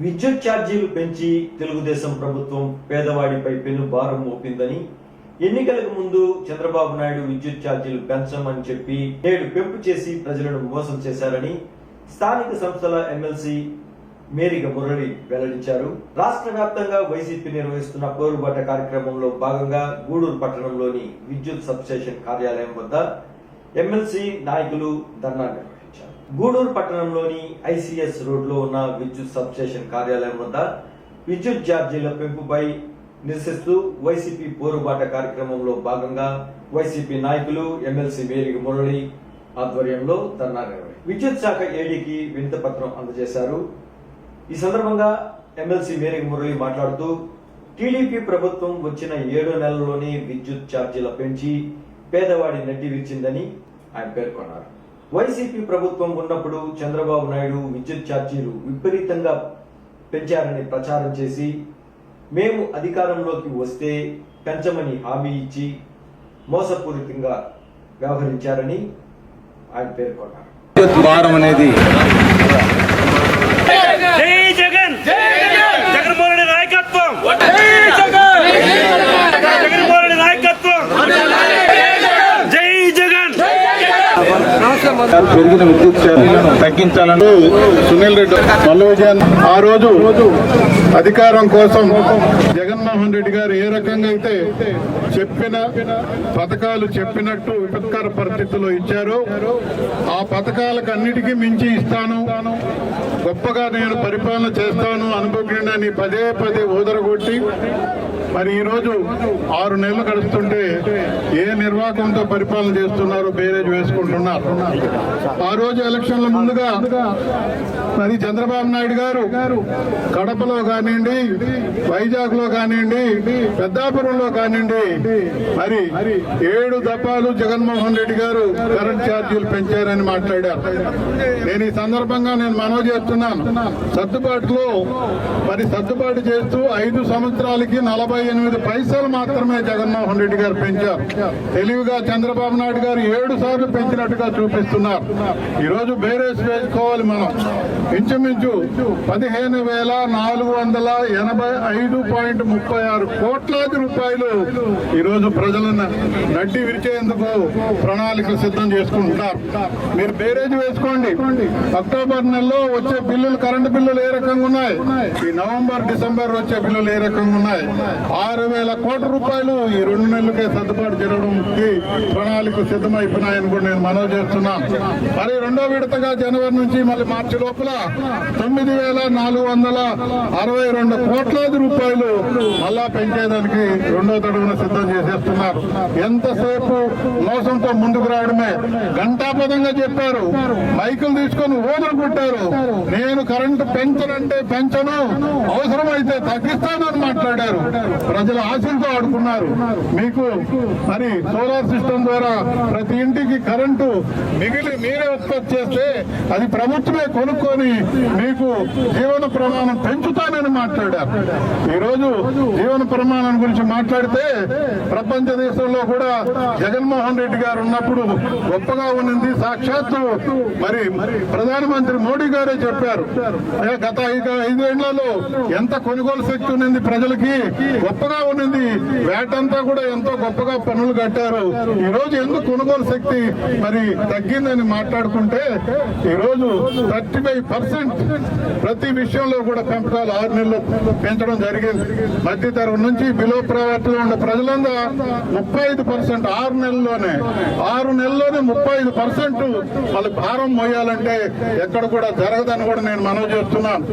విద్యుత్ ఛార్జీలు పెంచి తెలుగుదేశం ప్రభుత్వం పేదవాడిపై పెను భారం మోపిందని ఎన్నికలకు ముందు చంద్రబాబు నాయుడు విద్యుత్ ఛార్జీలు పెంచమని చెప్పి నేడు పెంపు చేసి ప్రజలను మోసం చేశారని స్థానిక సంస్థల ఎమ్మెల్సీ మేరిక మురళి వెల్లడించారు. రాష్ట్ర వ్యాప్తంగా వైసీపీ నిర్వహిస్తున్న పోరుబాట కార్యక్రమంలో భాగంగా గూడూరు పట్టణంలోని విద్యుత్ సబ్స్టేషన్ కార్యాలయం వద్ద ఎమ్మెల్సీ నాయకులు ధర్నా నిర్వహించారు గూడూరు పట్టణంలోని ఐసీఎస్ రోడ్లో ఉన్న విద్యుత్ సబ్స్టేషన్ కార్యాలయం వద్ద విద్యుత్ ఛార్జీల పెంపుపై నిరసిస్తూ వైసీపీ పోరుబాట కార్యక్రమంలో భాగంగా వైసీపీ నాయకులు ఎమ్మెల్సీ మేరిగ మురళి ఆధ్వర్యంలో ధర్నా విద్యుత్ శాఖ ఏడీకి వినతి పత్రం అందజేశారు. ఈ సందర్భంగా ఎమ్మెల్సీ మేరీ మురళి మాట్లాడుతూ టీడీపీ ప్రభుత్వం వచ్చిన ఏడో నెలలోనే విద్యుత్ ఛార్జీల పెంచి పేదవాడి నెట్టి విచ్చిందని ఆయన పేర్కొన్నారు. వైసీపీ ప్రభుత్వం ఉన్నప్పుడు చంద్రబాబు నాయుడు విద్యుత్ ఛార్జీలు విపరీతంగా పెంచారని ప్రచారం చేసి మేము అధికారంలోకి వస్తే పెంచమని హామీ ఇచ్చి మోసపూరితంగా వ్యవహరించారని ఆయన పేర్కొన్నారు. అనేది జై జగన్ జగన్మోహన్ రెడ్డి నాయకత్వం జగన్మోహన్ రెడ్డి నాయకత్వం జై జగన్ పెరిగిన విద్యుత్ ఛార్జీలను తగ్గించాలని సునీల్ రెడ్డి మల్ల విజయన్ ఆ రోజు అధికారం కోసం జగన్మోహన్ రెడ్డి గారు ఏ రకంగా అయితే చెప్పిన పథకాలు చెప్పినట్టు విపత్కర పరిస్థితుల్లో ఇచ్చారో ఆ పథకాలకు అన్నిటికీ మించి ఇస్తాను. గొప్పగా నేను పరిపాలన చేస్తాను అనుభవించని పదే పదే ఊదరగొట్టి మరి ఈరోజు ఆరు నెలలు గడుస్తుంటే ఏ నిర్వాహకంతో పరిపాలన చేస్తున్నారో బేరేజ్ వేసుకుంటున్నారు. ఆ రోజు ఎలక్షన్ల ముందుగా మరి చంద్రబాబు నాయుడు గారు కడపలో కానివ్వండి వైజాగ్ లో కానివ్వండి పెద్దాపురంలో కానివ్వండి మరి ఏడు దఫాలు జగన్మోహన్ రెడ్డి గారు కరెంట్ ఛార్జీలు పెంచారని మాట్లాడారు. నేను ఈ సందర్భంగా నేను మనవి చేస్తున్నాను. సర్దుబాటులో మరి సర్దుబాటు చేస్తూ ఐదు సంవత్సరాలకి నలభై ఎనిమిది పైసలు మాత్రమే జగన్మోహన్ రెడ్డి గారు పెంచారు. తెలివిగా చంద్రబాబు నాయుడు గారు ఏడు సార్లు పెంచినట్టుగా చూపిస్తున్నారు. ఈ రోజు బేరేస్ వేసుకోవాలి మనం. ఇంచుమించు పదిహేను వేల నాలుగు వందల ఎనభై ఐదు పాయింట్ ముప్పై ఆరు కోట్లాది రూపాయలు ఈరోజు ప్రజలను నడ్డి విరిచేందుకు ప్రణాళికలు సిద్ధం చేసుకుంటున్నారు. మీరు బేరేజ్ వేసుకోండి. అక్టోబర్ నెలలో వచ్చే బిల్లులు కరెంటు బిల్లులు ఏ రకంగా ఉన్నాయి? ఈ నవంబర్ డిసెంబర్ వచ్చే బిల్లులు ఏ రకంగా ఉన్నాయి? ఆరు వేల కోట్ల రూపాయలు ఈ రెండు నెలలకే సర్దుబాటు జరగడానికి ప్రణాళిక సిద్ధమైపోయినాయని కూడా నేను మనవి చేస్తున్నాను. మరి రెండో విడతగా జనవరి నుంచి మళ్ళీ మార్చి లోపల తొమ్మిది వేల నాలుగు వందల అరవై రెండు కోట్లాది రూపాయలు మళ్ళా పెంచేదానికి రెండో తడుగున సిద్ధం చేసేస్తున్నారు. ఎంతసేపు మోసంతో ముందుకు రావడమే? గంటాపదంగా చెప్పారు. మైకులు తీసుకొని ఊదులు పుట్టారు నేను కరెంటు పెంచనంటే పెంచను. అవసరమైతే తగ్గిస్తానని మాట్లాడారు. ప్రజల ఆశలతో ఆడుకున్నారు. మీకు మరి సోలార్ సిస్టమ్ ద్వారా ప్రతి ఇంటికి కరెంటు మిగిలి మీరే ఉత్పత్తి చేస్తే అది ప్రభుత్వమే కొనుక్కొని మీకు జీవన ప్రమాణం పెంచుతానని మాట్లాడారు. ఈ రోజు జీవన ప్రమాణం గురించి మాట్లాడితే ప్రపంచ దేశంలో కూడా జగన్మోహన్ రెడ్డి గారు ఉన్నప్పుడు గొప్పగా ఉన్నది. సాక్షాత్తు మరి ప్రధానమంత్రి మోడీ గారే చెప్పారు. గత ఐదేళ్ళలో ఎంత కొనుగోలు శక్తి ఉన్నది ప్రజలకి గొప్పగా ఉన్నది. వేటంతా కూడా ఎంతో గొప్పగా పనులు కట్టారు. ఈ రోజు ఎందుకు కొనుగోలు శక్తి మరి తగ్గిందని మాట్లాడుకుంటే ఈ రోజు థర్టీ ఫైవ్ పర్సెంట్ ప్రతి విషయంలో కూడా పెంపకాలు ఆరు నెలలు పెంచడం జరిగింది. మధ్య తరగతి నుంచి బిలో ప్రావర్టీలో ఉన్న ప్రజలందరూ ముప్పై ఐదు పర్సెంట్ ఆరు నెలల్లోనే ఆరు నెలల్లోనే ముప్పై ఐదు పర్సెంట్ వాళ్ళకి భారం మోయాలంటే ఎక్కడ కూడా జరగదని కూడా నేను మనవి చేస్తున్నాను.